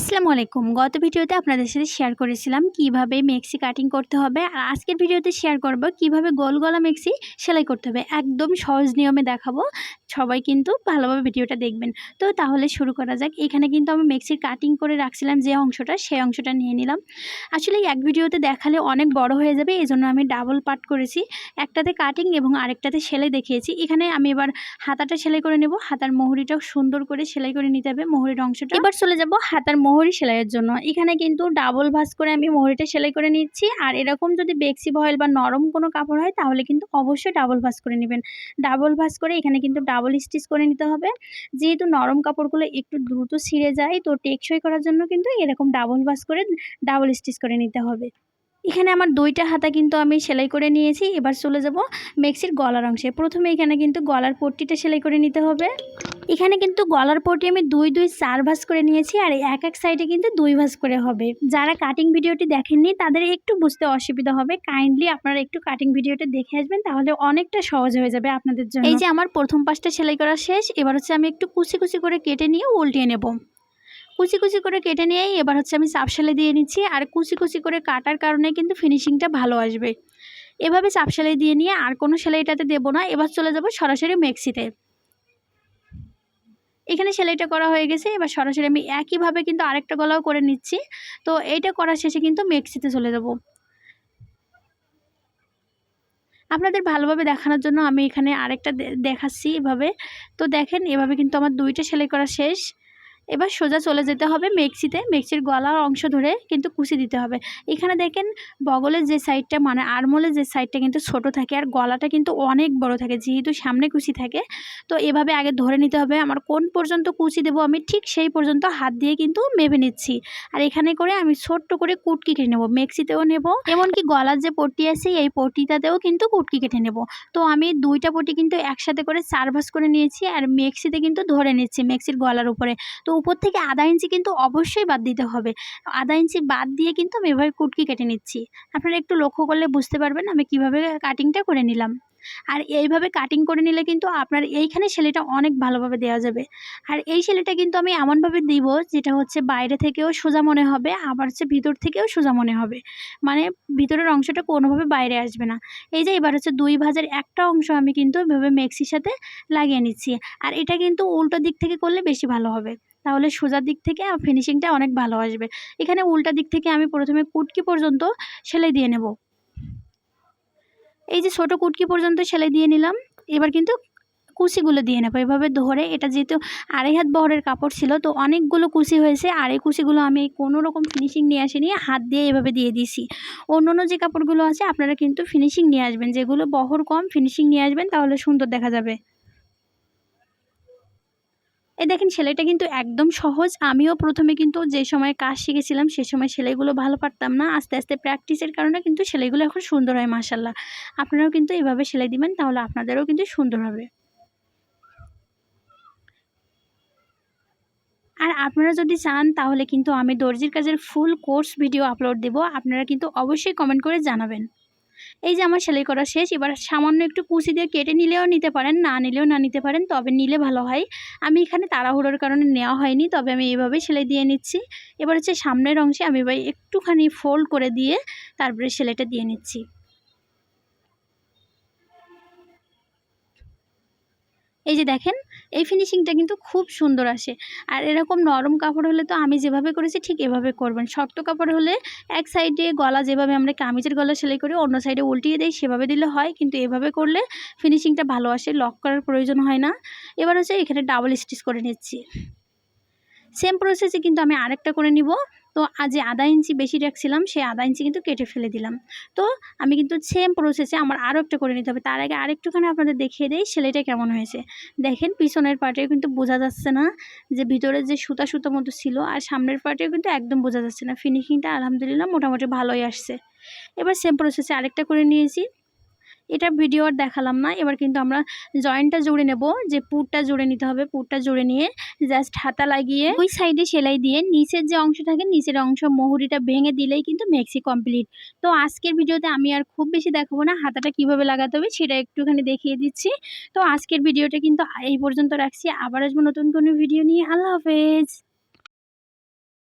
আসসালামু আলাইকুম। গত ভিডিওতে আপনাদের সাথে শেয়ার করেছিলাম কীভাবে মেক্সি কাটিং করতে হবে। আর আজকের ভিডিওতে শেয়ার করব কীভাবে গোল গলা মেক্সি সেলাই করতে হবে। একদম সহজ নিয়মে দেখাবো। সবাই কিন্তু ভালোভাবে ভিডিওটা দেখবেন। তো তাহলে শুরু করা যাক। এখানে কিন্তু আমি মেক্সির কাটিং করে রাখছিলাম যে অংশটা সেই অংশটা নিয়ে নিলাম। আসলে এক ভিডিওতে দেখালে অনেক বড় হয়ে যাবে এই জন্য আমি ডাবল পার্ট করেছি। একটাতে কাটিং এবং আরেকটাতে সেলাই দেখিয়েছি। এখানে আমি এবার হাতাটা সেলাই করে নেব। হাতার মোহরিটাও সুন্দর করে সেলাই করে নিতে হবে মোহরির অংশটা। এবার চলে যাব হাতার মোহরি সেলাইয়ের জন্য। এখানে কিন্তু ডাবল ভাঁজ করে আমি মোহরিটা সেলাই করে নিচ্ছি। আর এরকম যদি বেক্সি ভয়েল বা নরম কোনো কাপড় হয়, তাহলে কিন্তু অবশ্যই ডাবল ভাঁজ করে নেবেন। ডাবল ভাঁজ করে এখানে কিন্তু স্টিচ করে নিতে হবে। যেহেতু নরম কাপড়গুলো একটু দ্রুত ছিঁড়ে যায়, তো টেকসই করার জন্য কিন্তু এরকম ডাবল বাস করে ডাবল স্টিচ করে নিতে হবে। এখানে আমার দুইটা হাতা কিন্তু আমি সেলাই করে নিয়েছি। এবার চলে যাব মেক্সির গলার অংশে। প্রথমে এখানে কিন্তু গলার পট্টিটা সেলাই করে নিতে হবে। এখানে কিন্তু গলার পট্টি আমি দুই দুই, চার ভাঁজ করে নিয়েছি আর এক এক সাইডে কিন্তু দুই ভাঁজ করে হবে। যারা কাটিং ভিডিওটি দেখেননি, তাদের একটু বুঝতে অসুবিধা হবে। কাইন্ডলি আপনারা একটু কাটিং ভিডিওটা দেখে আসবেন, তাহলে অনেকটা সহজ হয়ে যাবে আপনাদের জন্য। এই যে আমার প্রথম পাশটা সেলাই করা শেষ, এবার হচ্ছে আমি একটু কুচি কুচি করে কেটে নিয়ে উল্টিয়ে নেব। কুচি কুচি করে কেটে নিয়েই এবার হচ্ছে আমি চাপ সেলাই দিয়ে নিচ্ছি আর কুচি কুচি করে কাটার কারণে কিন্তু ফিনিশিংটা ভালো আসবে। এভাবে চাপ সেলাই দিয়ে নিয়ে আর কোনো সেলাইটাতে দেবো না, এবার চলে যাব সরাসরি মেক্সিতে এখানে সেলাইটা করা হয়ে গেছে। এবার সরাসরি আমি একইভাবে কিন্তু আরেকটা গলাও করে নিচ্ছি। তো এইটা করার শেষে কিন্তু মেক্সিতে চলে যাব। আপনাদের ভালোভাবে দেখানোর জন্য আমি এখানে আরেকটা দেখাচ্ছি এভাবে। তো দেখেন, এভাবে কিন্তু আমার দুইটা সেলাই করা শেষ। এবার সোজা চলে যেতে হবে মেক্সিতে। মেক্সির গলার অংশ ধরে কিন্তু কুচি দিতে হবে। এখানে দেখেন বগলের যে সাইডটা মানে আরমোলের যে সাইডটা কিন্তু ছোট থাকে আর গলাটা কিন্তু অনেক বড় থাকে, যেহেতু সামনে কুচি থাকে। তো এভাবে আগে ধরে নিতে হবে। আমার কোন পর্যন্ত কুচি দেবো আমি ঠিক সেই পর্যন্ত হাত দিয়ে কিন্তু মেপে নিচ্ছি। আর এখানে করে আমি ছোট্ট করে কুটকি কেটে নেব। মেক্সিতেও নেব, এমনকি গলার যে পট্টি আছে, এই পট্টিটাতেও কিন্তু কুটকি কেটে নেব। তো আমি দুইটা পটি কিন্তু একসাথে করে চার ভাস করে নিয়েছি আর মেক্সিতে কিন্তু ধরে নিচ্ছি, মেক্সির গলার উপরে। তো উপর থেকে আধা ইঞ্চি কিন্তু অবশ্যই বাদ দিতে হবে। আধা ইঞ্চি বাদ দিয়ে কিন্তু আমি এভাবে কুটকি কেটে নিচ্ছি। আপনারা একটু লক্ষ্য করলে বুঝতে পারবেন আমি কীভাবে কাটিংটা করে নিলাম। আর এইভাবে কাটিং করে নিলে কিন্তু আপনার এইখানে সেলাইটা অনেক ভালোভাবে দেওয়া যাবে। আর এই সেলাইটা কিন্তু আমি এমনভাবে দিব যেটা হচ্ছে বাইরে থেকেও সোজা মনে হবে, আবার হচ্ছে ভিতর থেকেও সোজা মনে হবে। মানে ভিতরের অংশটা কোনোভাবে বাইরে আসবে না। এই যে এবার হচ্ছে দুই ভাজের একটা অংশ আমি কিন্তু এভাবে মেক্সির সাথে লাগিয়ে নিচ্ছি। আর এটা কিন্তু উল্টো দিক থেকে করলে বেশি ভালো হবে। তাহলে সোজা দিক থেকে ফিনিশিংটা অনেক ভালো আসবে। এখানে উল্টা দিক থেকে আমি প্রথমে কুটকি পর্যন্ত সেলাই দিয়ে নেব। এই যে ছোটো কুটকি পর্যন্ত সেলাই দিয়ে নিলাম। এবার কিন্তু কুচিগুলো দিয়ে নেব। এভাবে ধরে এটা যেহেতু আড়াই হাত বহরের কাপড় ছিল, তো অনেকগুলো কুচি হয়েছে আর এই কুচিগুলো আমি কোনো রকম ফিনিশিং নিয়ে আসিনি, হাত দিয়ে এভাবে দিয়ে দিছি অন্য অন্য যে কাপড়গুলো আছে, আপনারা কিন্তু ফিনিশিং নিয়ে আসবেন। যেগুলো বহর কম ফিনিশিং নিয়ে আসবেন, তাহলে সুন্দর দেখা যাবে। এই দেখেন সেলাইটা কিন্তু একদম সহজ। আমিও প্রথমে কিন্তু যে সময় কাজ শিখেছিলাম, সে সময় সেলাইগুলো ভালো পারতাম না। আস্তে আস্তে প্র্যাকটিসের কারণে কিন্তু সেলাইগুলো এখন সুন্দর হয় মাসাল্লাহ আপনারাও কিন্তু এভাবে সেলাই দিবেন, তাহলে আপনাদেরও কিন্তু সুন্দর হবে। আর আপনারা যদি চান, তাহলে কিন্তু আমি দর্জির কাজের ফুল কোর্স ভিডিও আপলোড দেব। আপনারা কিন্তু অবশ্যই কমেন্ট করে জানাবেন। এই যে আমার সেলাই করা শেষ, এবার সামান্য একটু কুচি দিয়ে কেটে নিলেও নিতে পারেন, না নিলেও না নিতে পারেন, তবে নিলে ভালো হয়। আমি এখানে তাড়াহুড়োর কারণে নেওয়া হয়নি, তবে আমি এইভাবে সেলাই দিয়ে নিচ্ছি। এবার হচ্ছে সামনের অংশে আমি এবার একটুখানি ফোল্ড করে দিয়ে তারপরে সেলাইটা দিয়ে নিচ্ছি। এই যে দেখেন, এই ফিনিশিংটা কিন্তু খুব সুন্দর আসে। আর এরকম নরম কাপড় হলে তো আমি যেভাবে করেছি ঠিক এভাবে করবেন। শক্ত কাপড় হলে এক সাইডে গলা যেভাবে আমরা কামিজের গলা সেলাই করি, অন্য সাইডে উল্টিয়ে দেয় সেভাবে দিলে হয়। কিন্তু এভাবে করলে ফিনিশিংটা ভালো আসে লক করার প্রয়োজন হয় না। এবার হচ্ছে এখানে ডাবল স্টিচ করে নিচ্ছি। সেম প্রসেসে কিন্তু আমি আরেকটা করে নিব। তো যে আধা ইঞ্চি বেশি রাখছিলাম, সেই আধা ইঞ্চি কিন্তু কেটে ফেলে দিলাম। তো আমি কিন্তু সেম প্রসেসে আমার আরও একটা করে নিতে হবে। তার আগে আরেকটুখানি আপনাদের দেখিয়ে দেই সেলাইটা কেমন হয়েছে। দেখেন পিছনের পার্টেও কিন্তু বোঝা যাচ্ছে না যে ভিতরে যে সুতা সুতো মতো ছিল আর সামনের পার্টেও কিন্তু একদম বোঝা যাচ্ছে না। ফিনিশিংটা আলহামদুলিল্লাহ মোটামুটি ভালোই আসছে। এবার সেম প্রসেসে আরেকটা করে নিয়েছি। এটা ভিডিও আর দেখালাম না। এবার কিন্তু আমরা জয়েন্টটা জুড়ে নেব। যে পুরটা জুড়ে নিতে হবে, পুরটা জুড়ে নিয়ে জাস্ট হাতা লাগিয়ে ওই সাইডে সেলাই দিয়ে নিচের যে অংশ থাকে, নিচের অংশ মহুরিটা ভেঙে দিলেই কিন্তু মেক্সি কমপ্লিট তো আজকের ভিডিওতে আমি আর খুব বেশি দেখাবো না, হাতাটা কীভাবে লাগাতে হবে সেটা একটুখানি দেখিয়ে দিচ্ছি। তো আজকের ভিডিওটা কিন্তু এই পর্যন্ত রাখছি। আবার আসব নতুন কোনো ভিডিও নিয়ে। আল্লাহ হাফেজ!